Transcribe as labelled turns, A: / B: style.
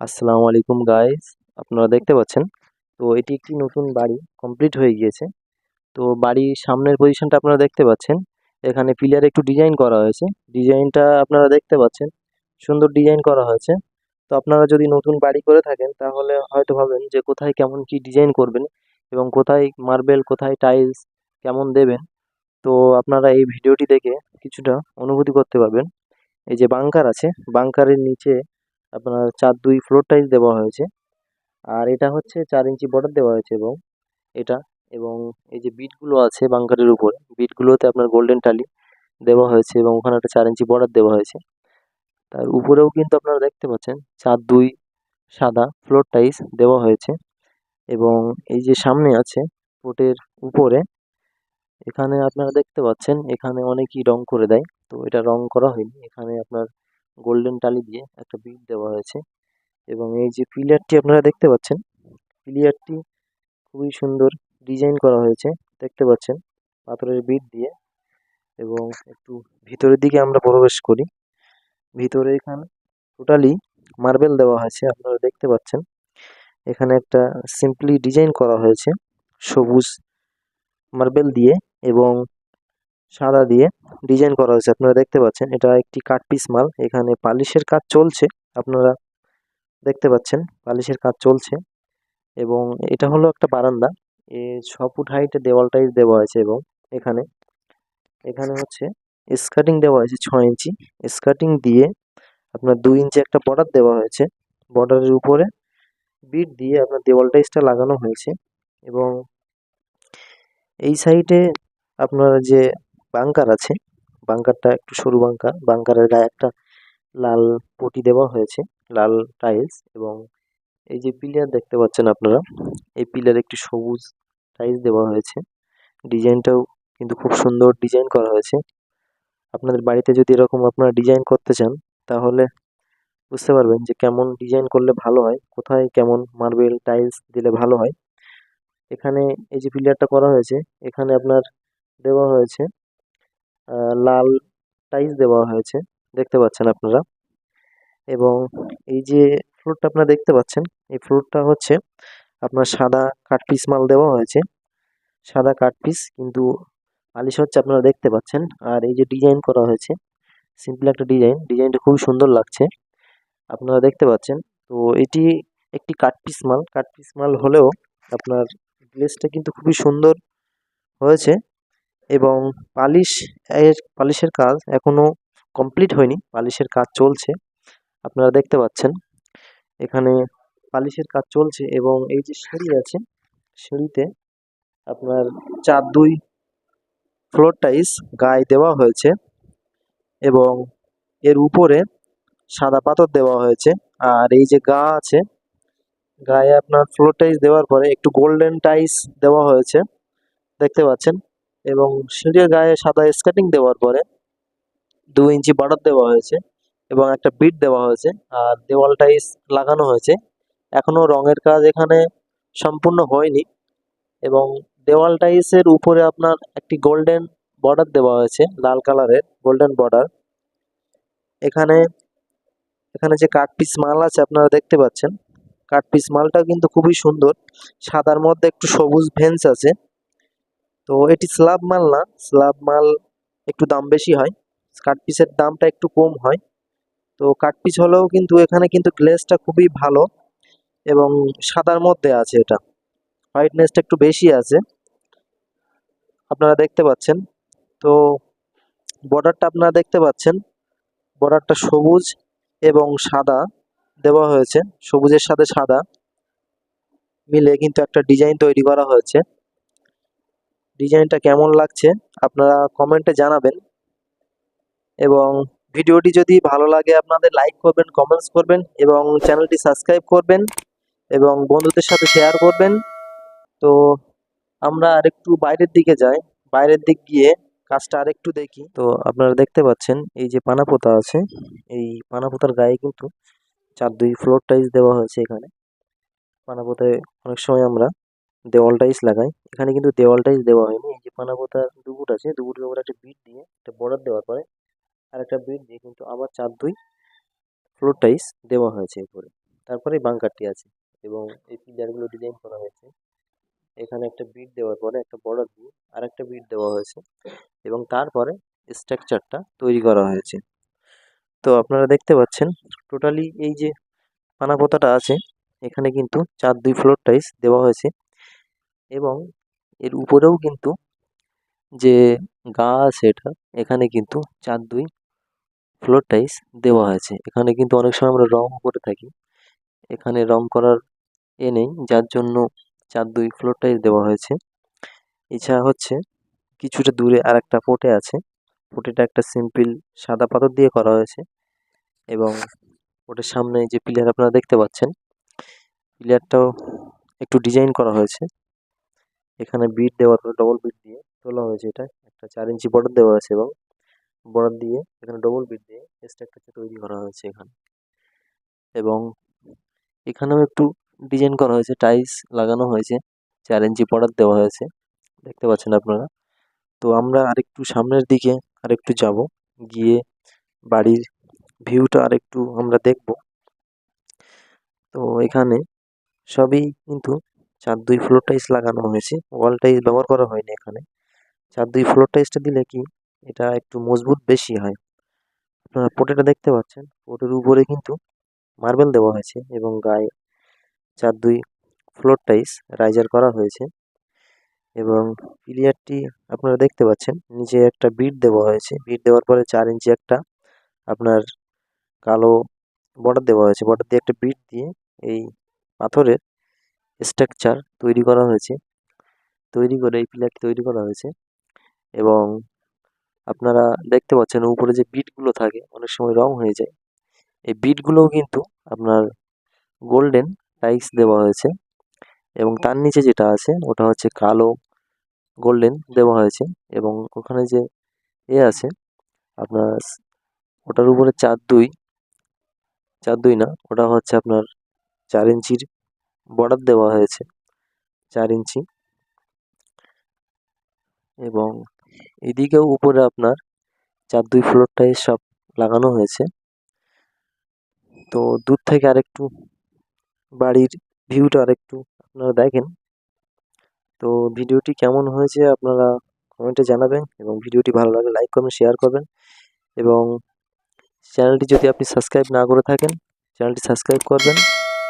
A: আসসালামু আলাইকুম গাইস আপনারা দেখতে পাচ্ছেন? তো এটি একটি নতুন বাড়ি কমপ্লিট হয়ে গিয়েছে। তো বাড়ির সামনের পজিশনটা আপনারা দেখতে পাচ্ছেন। এখানে পিলারে একটু ডিজাইন করা হয়েছে। ডিজাইনটা আপনারা দেখতে পাচ্ছেন। সুন্দর ডিজাইন করা হয়েছে। তো আপনারা যদি নতুন বাড়ি করে থাকেন, তাহলে হয়তো ভাবেন যে কোথায় কেমন কি ডিজাইন করবেন এবং কোথায় মার্বেল কোথায় টাইলস কেমন দেবেন। তো আপনারা এই ভিডিওটি দেখে কিছুটা অনুভূতি করতে পারবেন। এই যে বাংকার আছে বাংকারের নিচে আপনার চার দুই ফ্লোর টাইলস দেওয়া হয়েছে। আর এটা হচ্ছে চার ইঞ্চি বর্ডার দেওয়া হয়েছে এবং এটা এবং এই যে বিটগুলো আছে বাংকারের উপর বিটগুলোতে আপনার গোল্ডেন টালি দেওয়া হয়েছে এবং ওখানে একটা চার ইঞ্চি বর্ডার দেওয়া হয়েছে। তার উপরেও কিন্তু আপনারা দেখতে পাচ্ছেন চার দুই সাদা ফ্লোর টাইলস দেওয়া হয়েছে এবং এই যে সামনে আছে পোটের উপরে, এখানে আপনারা দেখতে পাচ্ছেন এখানে অনেকই রং করে দেয়। তো এটা রং করা হয়নি, এখানে আপনার গোল্ডেন টালি দিয়ে একটা বিট দেওয়া হয়েছে এবং এই যে পিলারটি আপনারা দেখতে পাচ্ছেন পিলিয়ারটি খুবই সুন্দর ডিজাইন করা হয়েছে, দেখতে পাচ্ছেন পাথরের বিট দিয়ে এবং একটু ভিতরের দিকে আমরা প্রবেশ করি। ভিতরে এখানে টোটালি মার্বেল দেওয়া হয়েছে, আপনারা দেখতে পাচ্ছেন। এখানে একটা সিম্পলি ডিজাইন করা হয়েছে, সবুজ মার্বেল দিয়ে এবং সাদা দিয়ে ডিজাইন করা হয়েছে। আপনারা দেখতে পাচ্ছেন, এটা একটি কাট পিস মাল। এখানে পালিশের কাজ চলছে, আপনারা দেখতে পাচ্ছেন, পালিশের কাজ চলছে। এবং এটা হলো একটা বারান্দা। এ ছ ফুট হাইটে দেওয়ালটাই দেওয়া হয়েছে এবং এখানে এখানে হচ্ছে স্কার্টিং দেওয়া হয়েছে ছ ইঞ্চি। স্কার্টিং দিয়ে আপনার দুই ইঞ্চি একটা বর্ডার দেওয়া হয়েছে। বর্ডারের উপরে বিট দিয়ে আপনার দেওয়াল টাইসটা লাগানো হয়েছে। এবং এই সাইডে আপনার যে বাংকার আছে। বাংকারটা একটু সরু বাংকার। বাংকারের গায়ে একটা লাল পটি দেওয়া হয়েছে, লাল টাইলস এবং এই যে পিলার দেখতে পাচ্ছেন আপনারা, এই পিলারে একটি সবুজ টাইলস দেওয়া হয়েছে। ডিজাইনটাও কিন্তু খুব সুন্দর ডিজাইন করা হয়েছে। আপনাদের বাড়িতে যদি এরকম আপনারা ডিজাইন করতে চান, তাহলে বুঝতে পারবেন যে কেমন ডিজাইন করলে ভালো হয়, কোথায় কেমন মার্বেল টাইলস দিলে ভালো হয়। এখানে এই যে পিলারটা করা হয়েছে, এখানে আপনার দেওয়া হয়েছে লাল টাইলস দেওয়া হয়েছে, দেখতে পাচ্ছেন আপনারা। এবং এই যে ফ্লোরটা আপনারা দেখতে পাচ্ছেন, এই ফ্লোরটা হচ্ছে আপনার সাদা কাঠ পিস মাল দেওয়া হয়েছে। সাদা কাঠ পিস কিন্তু পালিশ হচ্ছে আপনারা দেখতে পাচ্ছেন। আর এই যে ডিজাইন করা হয়েছে সিম্পল একটা ডিজাইন ডিজাইনটা খুবই সুন্দর লাগছে, আপনারা দেখতে পাচ্ছেন। তো এটি একটি কাঠ পিস মাল। কাঠ পিস মাল হলেও আপনার গ্লেসটা কিন্তু খুবই সুন্দর হয়েছে। এবং পালিশ এর, পালিশের কাজ এখনও কমপ্লিট হয়নি। পালিশের কাজ চলছে। আপনারা দেখতে পাচ্ছেন। এখানে পালিশের কাজ চলছে এবং এই যে সিঁড়ি আছে, সিঁড়িতে আপনার চার দুই ফ্লোর টাইস গায়ে দেওয়া হয়েছে এবং এর উপরে সাদা পাথর দেওয়া হয়েছে। আর এই যে গা আছে, গায়ে আপনার ফ্লোর টাইস দেওয়ার পরে একটু গোল্ডেন টাইস দেওয়া হয়েছে। দেখতে পাচ্ছেন? এবং সিঁড়ির গায়ে সাদা স্কেটিং দেওয়ার পরে দু ইঞ্চি বর্ডার দেওয়া হয়েছে এবং একটা বিট দেওয়া হয়েছে আর দেওয়াল লাগানো হয়েছে। এখনও রঙের কাজ এখানে সম্পূর্ণ হয়নি এবং দেওয়াল টাইসের উপরে আপনার একটি গোল্ডেন বর্ডার দেওয়া হয়েছে, লাল কালারের গোল্ডেন বর্ডার এখানে এখানে যে কাঠ পিস মাল আছে আপনারা দেখতে পাচ্ছেন। কাঠ পিস মালটা কিন্তু খুবই সুন্দর। সাদার মধ্যে একটু সবুজ ভেন্স আছে। তো এটি স্ল্যাব মাল না। স্ল্যাব মাল একটু দাম বেশি হয়। কাঠ পিসের দামটা একটু কম হয়। তো কাঠ পিস হলেও কিন্তু এখানে কিন্তু গ্লেসটা খুবই ভালো এবং সাদার মধ্যে আছে এটা। হোয়াইটনেসটা একটু বেশি আছে। আপনারা দেখতে পাচ্ছেন। তো বর্ডারটা আপনারা দেখতে পাচ্ছেন। বর্ডারটা সবুজ এবং সাদা দেওয়া হয়েছে। সবুজের সাথে সাদা মিলে কিন্তু একটা ডিজাইন তৈরি করা হয়েছে। ডিজাইনটা কেমন লাগছে আপনারা কমেন্টে জানাবেন। এবং ভিডিওটি যদি ভালো লাগে আপনাদের লাইক করবেন কমেন্টস করবেন এবং চ্যানেলটি সাবস্ক্রাইব করবেন এবং বন্ধুদের সাথে শেয়ার করবেন। তো আমরা আরেকটু বাইরের দিকে যাই। বাইরের দিক গিয়ে কাজটা আরেকটু দেখি। তো আপনারা দেখতে পাচ্ছেন, এই যে পানা পোতা আছে, এই পানা পোতার গায়ে কিন্তু চার দুই ফ্লোর টাইলস দেওয়া হয়েছে এখানে। পানা পোতায় অনেক সময় আমরা দেওয়াল টাইলস লাগাই। এখানে কিন্তু দেওয়াল টাইলস দেওয়া হয়নি। এই যে পানা পোতার দুপুট আছে দুপুটের উপরে একটা বিট দিয়ে একটা বর্ডার দেওয়ার পরে আর একটা বিট দিয়ে কিন্তু আবার চার দুই ফ্লোর টাইলস দেওয়া হয়েছে উপরে। তারপরে বাঙ্কারটি আছে এবং এই পিলারগুলো ডিজাইন করা হয়েছে। এখানে একটা বিট দেওয়ার পরে একটা বর্ডার দিয়ে আর একটা বিট দেওয়া হয়েছে এবং তারপরে স্ট্রাকচারটা তৈরি করা হয়েছে। তো আপনারা দেখতে পাচ্ছেন, টোটালি এই যে পানাপোতাটা আছে, এখানে কিন্তু চার দুই ফ্লোর টাইলস দেওয়া হয়েছে। এবং এর উপরেও কিন্তু যে গা আছে এটা, এখানে কিন্তু চার দুই ফ্লোর টাইলস দেওয়া হয়েছে। এখানে কিন্তু অনেক সময় আমরা রং করে থাকি। এখানে রং করার এ নেই, যার জন্য চার দুই ফ্লোর টাইলস দেওয়া হয়েছে। এছাড়া হচ্ছে কিছুটা দূরে আর একটা পোটে আছে। পোটেটা একটা সিম্পল সাদা পাথর দিয়ে করা হয়েছে এবং ওটার সামনে যে পিলার আপনারা দেখতে পাচ্ছেন পিলারটাও একটু ডিজাইন করা হয়েছে। এখানে বিট দেওয়ার পর ডবল বিট দিয়ে তোলা হয়েছে এটা। একটা চার ইঞ্চি বর্ডার দেওয়া আছে এবং বর্ডার দিয়ে এখানে ডবল বিট দিয়ে স্ট্রাকচারটা তৈরি করা হয়েছে এখানে। এবং এখানেও একটু ডিজাইন করা হয়েছে টাইলস লাগানো হয়েছে, চার ইঞ্চি বর্ডার দেওয়া হয়েছে, দেখতে পাচ্ছেন আপনারা। তো আমরা আরেকটু সামনের দিকে আরেকটু যাব, গিয়ে বাড়ির ভিউটা আরেকটু আমরা দেখব। তো এখানে সবই কিন্তু চার দুই ফ্লোর টাইলস লাগানো হয়েছে। ওয়াল টাইলস ব্যবহার করা হয়নি এখানে। চার দুই ফ্লোর টাইলসটা দিলে কি এটা একটু মজবুত বেশি হয়। আপনারা পোটেটা দেখতে পাচ্ছেন। পোটের উপরে কিন্তু মার্বেল দেওয়া হয়েছে এবং গায়ে চার দুই ফ্লোর টাইলস রাইজার করা হয়েছে এবং পিলিয়ারটি আপনারা দেখতে পাচ্ছেন, নিচে একটা বিট দেওয়া হয়েছে। বিট দেওয়ার পরে চার ইঞ্চি একটা আপনার কালো বর্ডার দেওয়া হয়েছে। বর্ডার দিয়ে একটা বিট দিয়ে এই পাথরের স্ট্রাকচার তৈরি করা হয়েছে। তৈরি করে এই পিলারটি তৈরি করা হয়েছে এবং আপনারা দেখতে পাচ্ছেন উপরে যে বিটগুলো থাকে, অনেক সময় রং হয়ে যায়। এই বিটগুলোও কিন্তু আপনার গোল্ডেন টাইলস দেওয়া হয়েছে এবং তার নিচে যেটা আছে, ওটা হচ্ছে কালো গোল্ডেন দেওয়া হয়েছে এবং ওখানে যে এ আছে, আপনার ওটার উপরে চার দুই চার দুই না, ওটা হচ্ছে আপনার চার ইঞ্চির বর্ডার দেওয়া হয়েছে চার ইঞ্চি। এবং এদিকেও উপরে আপনার চার দুই ফ্লোরটাই সব লাগানো হয়েছে। তো দূর থেকে আরেকটু বাড়ির ভিউটা আরেকটু আপনারা দেখেন। তো ভিডিওটি কেমন হয়েছে আপনারা কমেন্টে জানাবেন এবং ভিডিওটি ভালো লাগলে লাইক করবেন শেয়ার করবেন। এবং চ্যানেলটি যদি আপনি সাবস্ক্রাইব না করে থাকেন চ্যানেলটি সাবস্ক্রাইব করবেন।